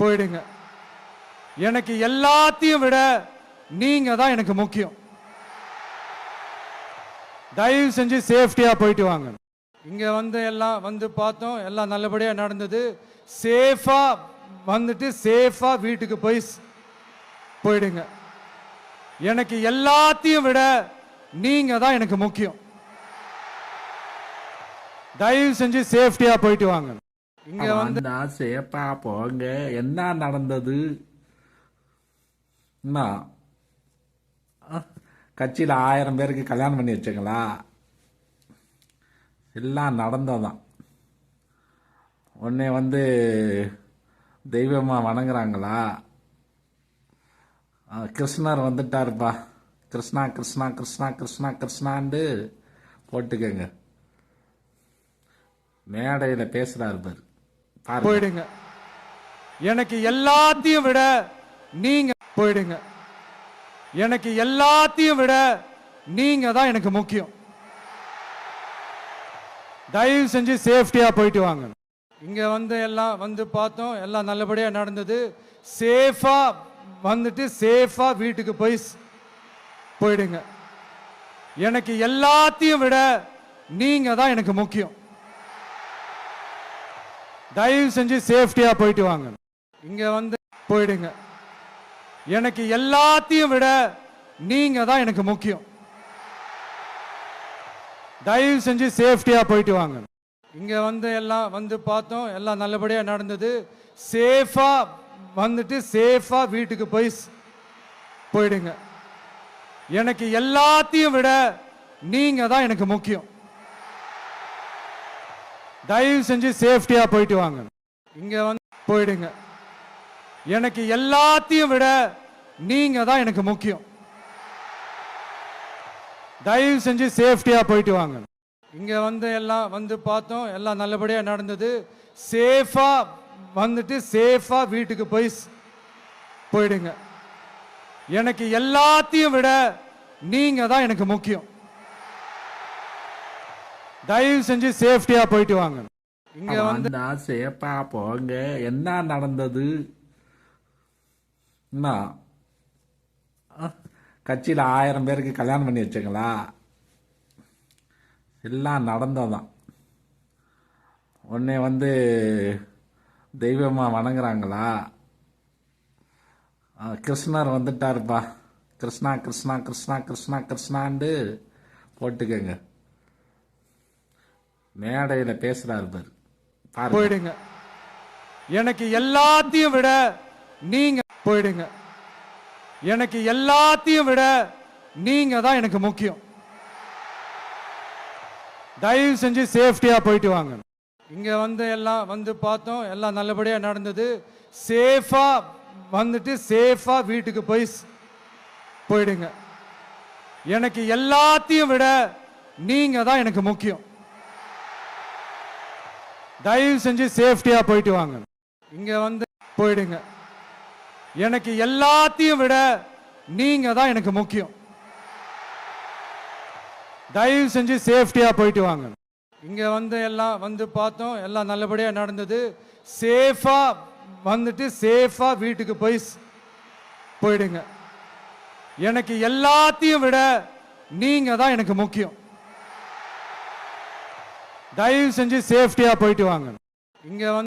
போயிடுங்க. எனக்கு எல்லாத்தையும் விட நீங்க தான் எனக்கு முக்கியம். தயவு செஞ்சு சேஃப்டியா போயிட்டு வாங்க. இங்க வந்து எல்லாம் வந்து பார்த்தோம் எல்லாம் நல்லபடியா நடந்தது. சேஃபா வந்துட்டு சேஃபா வீட்டுக்கு போய் போயிடுங்க. எனக்கு எல்லாத்தையும் விட நீங்க தான் எனக்கு முக்கியம். தயவு செஞ்சு சேஃப்டியா போயிட்டு வாங்க. இங்க வந்து சேப்பா போங்க என்ன நடந்தது? என்ன கட்சியில ஆயிரம் பேருக்கு கல்யாணம் பண்ணி வச்சுங்களா? எல்லாம் நடந்ததான் உன்னை வந்து தெய்வமா வணங்குறாங்களா? கிருஷ்ணர் வந்துட்டாருப்பா. கிருஷ்ணா கிருஷ்ணா கிருஷ்ணா கிருஷ்ணா கிருஷ்ணாண்டு போட்டுக்கங்க. மேடையில பேசுறாரு பாரு. போயிடுங்க. எனக்கு எல்லாத்தையும் விட நீங்க போயிடுங்க. எனக்கு எல்லாத்தையும் விட நீங்க தான் எனக்கு முக்கியம். தயவு செஞ்சு சேஃப்டியா போயிட்டு வாங்க. இங்க வந்து எல்லாம் வந்து பார்த்தோம் எல்லாம் நல்லபடியா நடந்தது. சேஃபா வந்துட்டு சேஃபா வீட்டுக்கு போய் போயிடுங்க. எனக்கு எல்லாத்தையும் விட நீங்க தான் எனக்கு முக்கியம். தயவு செஞ்சு சேஃப்டியா போயிட்டு வாங்க. இங்க வந்து போயிடுங்க. எனக்கு எல்லாத்தையும் விட நீங்க தான் எனக்கு முக்கியம். தயவு செஞ்சு சேஃப்டியா போயிட்டு வாங்க. இங்க வந்து எல்லாம் வந்து பார்த்தோம் எல்லாம் நல்லபடியா நடந்தது. சேஃபா வந்துட்டு சேஃபா வீட்டுக்கு போய் போயிடுங்க. எனக்கு எல்லாத்தையும் விட நீங்க தான் எனக்கு முக்கியம். தயவு செஞ்சு சேஃப்டியா போயிட்டு வாங்க. இங்க வந்து போயிடுங்க. எனக்கு எல்லாத்தையும் விட நீங்க தான் எனக்கு முக்கியம். தயவு செஞ்சு சேஃப்டியா போயிட்டு வாங்க. இங்க வந்து எல்லாம் வந்து பார்த்தோம் எல்லாம் நல்லபடியா நடந்தது. சேஃபா வந்துட்டு சேஃபா வீட்டுக்கு போய் போயிடுங்க. எனக்கு எல்லாத்தையும் விட நீங்க தான் எனக்கு முக்கியம். தயவு செஞ்சு சேஃப்டியா போயிட்டு வாங்க. இங்க வந்து சேப்பா போங்க. என்ன நடந்தது? என்ன கட்சியில ஆயிரம் பேருக்கு கல்யாணம் பண்ணி வச்சுங்களா? எல்லாம் நடந்ததான். உன்னை வந்து தெய்வமா வணங்குறாங்களா? கிருஷ்ணர் வந்துட்டாருப்பா. கிருஷ்ணா கிருஷ்ணா கிருஷ்ணா கிருஷ்ணா கிருஷ்ணாண்டு போட்டுக்கங்க. மேடையில பேசுறாரு பாரு. போயிடுங்க. எனக்கு எல்லாத்தையும் விட நீங்க போயிடுங்க. எனக்கு எல்லாத்தையும் விட நீங்க தான் எனக்கு முக்கியம். தயவு செஞ்சு சேஃப்டியா போயிட்டு வாங்க. இங்க வந்து எல்லாம் வந்து பார்த்தோம் எல்லாம் நல்லபடியா நடந்தது. சேஃபா வந்துட்டு சேஃபா வீட்டுக்கு போய் போயிடுங்க. எனக்கு எல்லாத்தையும் விட நீங்க தான் எனக்கு முக்கியம். தயவு செஞ்சு சேஃப்டியா போயிட்டு வாங்க. இங்க வந்து போயிடுங்க. எனக்கு எல்லாத்தையும் விட நீங்க தான் எனக்கு முக்கியம். தயவு செஞ்சு சேஃப்டியா போயிட்டு வாங்க. இங்க வந்து எல்லாம் வந்து பார்த்தோம் எல்லாம் நல்லபடியா நடந்தது. சேஃபா வந்துட்டு சேஃபா வீட்டுக்கு போய் போயிடுங்க. எனக்கு எல்லாத்தையும் விட நீங்க தான் எனக்கு முக்கியம். தயவு செஞ்சு சேஃப்டியா போயிட்டு வாங்க. இங்க வந்து